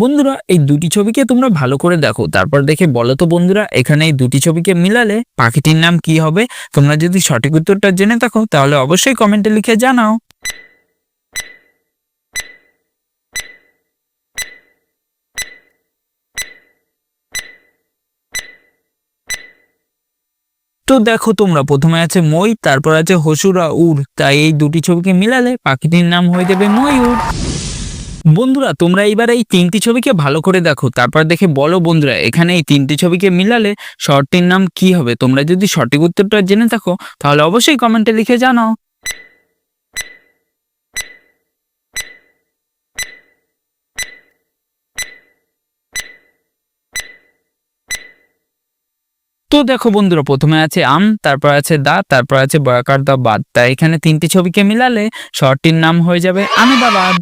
বন্ধুরা, এই দুটি ছবিকে তোমরা ভালো করে দেখো। তারপর দেখে বলো তো বন্ধুরা, এখানে এই দুটি ছবিকে মিলালে পাখিটির নাম কি হবে? তোমরা যদি সঠিক উত্তরটা জেনে থাকো, তাহলে অবশ্যই কমেন্টে লিখে জানাও। তো দেখো তোমরা, প্রথমে আছে মই, তারপর আছে হসুরা উর। তাই এই দুটি ছবিকে মিলালে পাখিটির নাম হয়ে যাবে ময়ূর। বন্ধুরা, তোমরা এইবার এই তিনটি ছবিকে ভালো করে দেখো। তারপর দেখে বলো বন্ধুরা, এখানে এই তিনটি ছবিকে মিলালে শর্টটির নাম কি হবে? তোমরা যদি সঠিক উত্তরটা জেনে থাকো, তাহলে অবশ্যই কমেন্টে লিখে জানাও। তো দেখো বন্ধুরা, প্রথমে আছে আম, তারপর আছে দা, তারপর আছে বয়াকার দা বাদ। তাই এখানে তিনটি ছবিকে মিলালে শর্টটির নাম হয়ে যাবে আমেদাবাদ।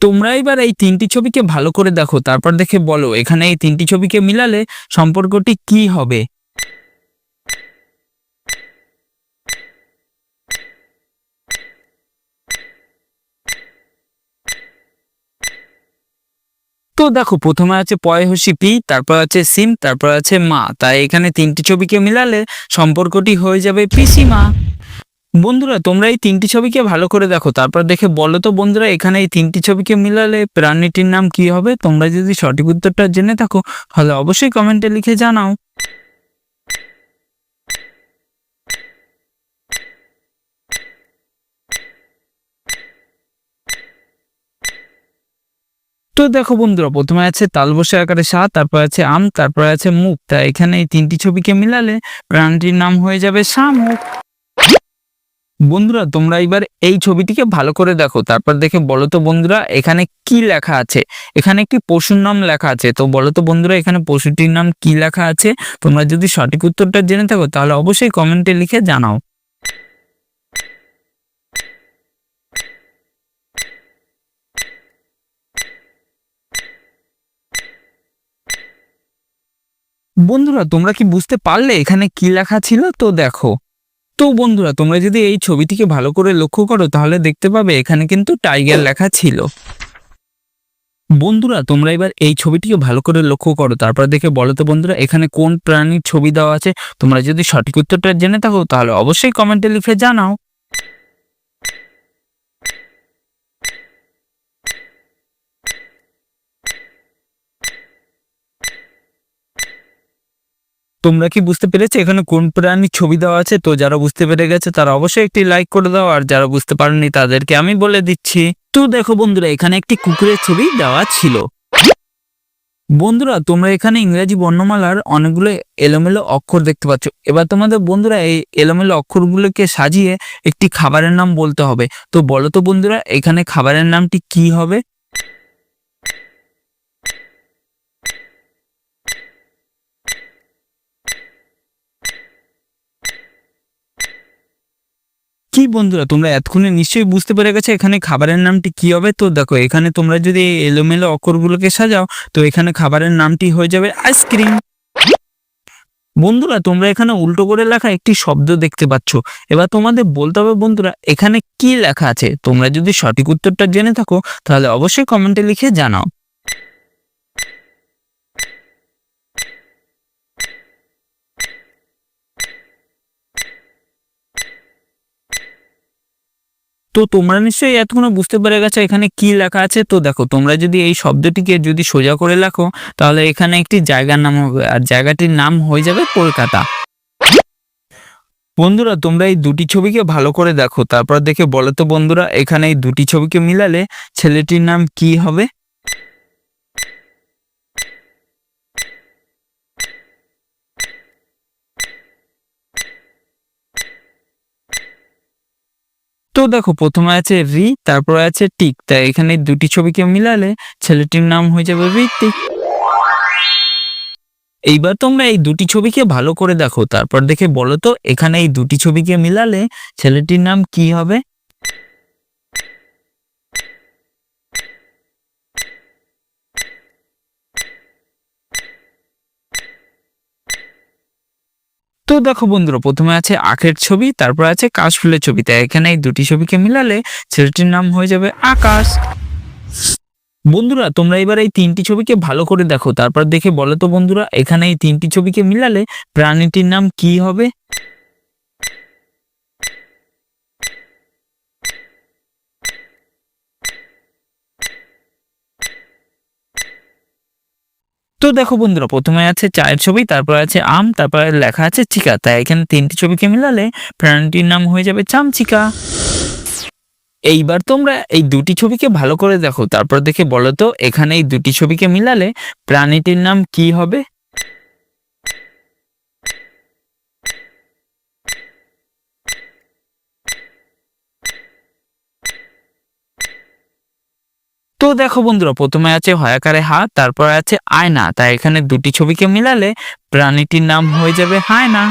তোমরা এবার এই তিনটি ছবিকে ভালো করে দেখো, তারপর দেখে বলো, এখানে এই তিনটি ছবিকে মিলালে সম্পর্কটি কি হবে? তো দেখো, প্রথমে আছে পয়হসি পি, তারপর আছে সিম, তারপর আছে মা। তাই এখানে তিনটি ছবিকে মিলালে সম্পর্কটি হয়ে যাবে পিসিমা। বন্ধুরা, তোমরা এই তিনটি ছবিকে ভালো করে দেখো। তারপর দেখে বলো তো বন্ধুরা, এখানে এই তিনটি ছবিকে মিলালে প্রাণীটির নাম কি হবে? তোমরা যদি সঠিক উত্তরটা জেনে থাকো, তাহলে অবশ্যই কমেন্টে লিখে জানাও। তো দেখো বন্ধুরা, প্রথমে আছে তালবসে আকারে সা তারপর আছে আম, তারপর আছে মুখ। তা এখানে এই তিনটি ছবিকে মিলালে প্রাণীটির নাম হয়ে যাবে শামুক। বন্ধুরা, তোমরা এবার এই ছবিটিকে ভালো করে দেখো। তারপর দেখে বলো তো বন্ধুরা, এখানে কি লেখা আছে? এখানে একটি পশুর নাম লেখা আছে। তো বলো তো বন্ধুরা, এখানে পশুটির নাম কি লেখা আছে? তোমরা যদি সঠিক উত্তরটা জেনে থাকো, তাহলে অবশ্যই কমেন্টে লিখে জানাও। বন্ধুরা, তোমরা কি বুঝতে পারলে এখানে কি লেখা ছিল? তো দেখো। তো বন্ধুরা, তোমরা যদি এই ছবিটিকে ভালো করে লক্ষ্য করো, তাহলে দেখতে পাবে এখানে কিন্তু টাইগার লেখা ছিল। বন্ধুরা, তোমরা এবার এই ছবিটিকে ভালো করে লক্ষ্য করো। তারপর দেখে বলো তো বন্ধুরা, এখানে কোন প্রাণীর ছবি দেওয়া আছে? তোমরা যদি সঠিক উত্তরটা জেনে থাকো, তাহলে অবশ্যই কমেন্টে লিখে জানাও। তোমরা কি বুঝতে পেরেছ? এখানে কোন প্রাণীর ছবি দেওয়া আছে? তো যারা বুঝতে পেরে গেছে, তারা অবশ্যই একটি লাইক করে দাও। আর যারা বুঝতে পারেনি, তাদেরকে আমি বলে দিচ্ছি। তো দেখো বন্ধুরা, এখানে একটি কুকুরের ছবি দেওয়া ছিল। বন্ধুরা, তোমরা এখানে ইংরেজি বর্ণমালার অনেকগুলো এলোমেলো অক্ষর দেখতে পাচ্ছ। এবার তোমাদের বন্ধুরা, এই এলোমেলো অক্ষরগুলোকে সাজিয়ে একটি খাবারের নাম বলতে হবে। তো বলো তো বন্ধুরা, এখানে খাবারের নামটি কি হবে? কি বন্ধুরা, তোমরা এতক্ষণে নিশ্চয়ই বুঝতে পেরে গেছে এখানে খাবারের নামটি কি হবে। তো দেখো, এখানে তোমরা যদি এলোমেলো অক্ষরগুলোকে সাজাও, তো এখানে খাবারের নামটি হয়ে যাবে আইসক্রিম। বন্ধুরা, তোমরা এখানে উল্টো করে লেখা একটি শব্দ দেখতে পাচ্ছ। এবার তোমাদের বলতে হবে, বন্ধুরা, এখানে কি লেখা আছে? তোমরা যদি সঠিক উত্তরটা জেনে থাকো, তাহলে অবশ্যই কমেন্টে লিখে জানাও। তো তোমরা নিশ্চয়ই এতক্ষণ বুঝতে পেরে গেছো এখানে কি লেখা আছে। তো দেখো, তোমরা যদি এই শব্দটিকে যদি সোজা করে লেখো, তাহলে এখানে একটি জায়গার নাম হবে, আর জায়গাটির নাম হয়ে যাবে কলকাতা। বন্ধুরা, তোমরা এই দুটি ছবিকে ভালো করে দেখো, তারপর দেখে বলো তো বন্ধুরা, এখানে এই দুটি ছবিকে মিলালে ছেলেটির নাম কি হবে? তো দেখো প্রথমে আছে রি, তারপরে আছে টিক। তাই এখানে দুটি ছবিকে মিলালে ছেলেটির নাম হয়ে যাবে ঋত্বিক। এইবার তোমরা এই দুটি ছবিকে ভালো করে দেখো, তারপর দেখে বলো তো, এখানে এই দুটি ছবিকে মিলালে ছেলেটির নাম কি হবে? দেখো বন্ধুরা, প্রথমে আছে আখের ছবি, তারপর আছে কাশফুলের ছবি। তাই এখানে এই দুটি ছবিকে মিলালে ছেলেটির নাম হয়ে যাবে আকাশ। বন্ধুরা, তোমরা এবার এই তিনটি ছবিকে ভালো করে দেখো। তারপর দেখে বলো তো বন্ধুরা, এখানে এই তিনটি ছবিকে মিলালে প্রাণীটির নাম কি হবে? তো দেখো বন্ধুরা, প্রথমে আছে চায়ের ছবি, তারপর আছে আম, তারপর লেখা আছে চিকা। তাই এখানে তিনটি ছবিকে মিলালে প্রাণীটির নাম হয়ে যাবে চামচিকা। এইবার তোমরা এই দুটি ছবিকে ভালো করে দেখো, তারপর দেখে বলো তো, এখানে এই দুটি ছবিকে মিলালে প্রাণীটির নাম কি হবে? দেখো বন্ধুরা, প্রথমে আছে হয়াকারে হাত তারপর আছে আয়না। তাই এখানে দুটি ছবিকে মিলালে প্রাণীটির নাম হয়ে যাবে হায়না।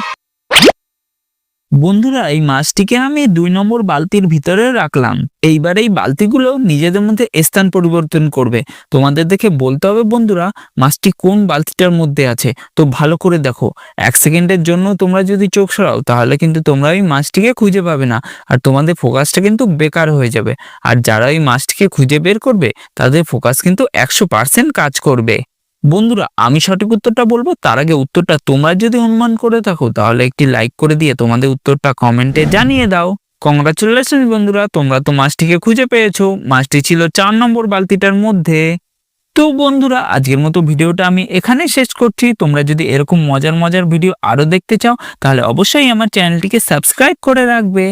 বন্ধুরা, এই মাছটিকে আমি দুই নম্বর বালতির ভিতরে রাখলাম। এইবার এই বালতিগুলো নিজেদের মধ্যে স্থান পরিবর্তন করবে। তোমাদের দেখে বলতে হবে বন্ধুরা, মাছটি কোন বালতিটার মধ্যে আছে? তো ভালো করে দেখো, এক সেকেন্ডের জন্য তোমরা যদি চোখ সরাও, তাহলে কিন্তু তোমরা ওই মাছটিকে খুঁজে পাবে না। আর তোমাদের ফোকাসটা কিন্তু বেকার হয়ে যাবে। আর যারা ওই মাছটিকে খুঁজে বের করবে, তাদের ফোকাস কিন্তু একশো পার্সেন্ট কাজ করবে। বন্ধুরা, আমি সঠিক উত্তরটা বলব? তার আগে উত্তরটা তোমরা যদি অনুমান করে থাকো, তাহলে একটি লাইক করে দিয়ে তোমাদের উত্তরটা কমেন্টে জানিয়ে দাও। কংগ্রাচুলেশন বন্ধুরা, তোমরা তো মাছটিকে খুঁজে পেয়েছ। মাছটি ছিল চার নম্বর বালতিটার মধ্যে। তো বন্ধুরা, আজকের মতো ভিডিওটা আমি এখানে শেষ করছি। তোমরা যদি এরকম মজার মজার ভিডিও আরও দেখতে চাও, তাহলে অবশ্যই আমার চ্যানেলটিকে সাবস্ক্রাইব করে রাখবে।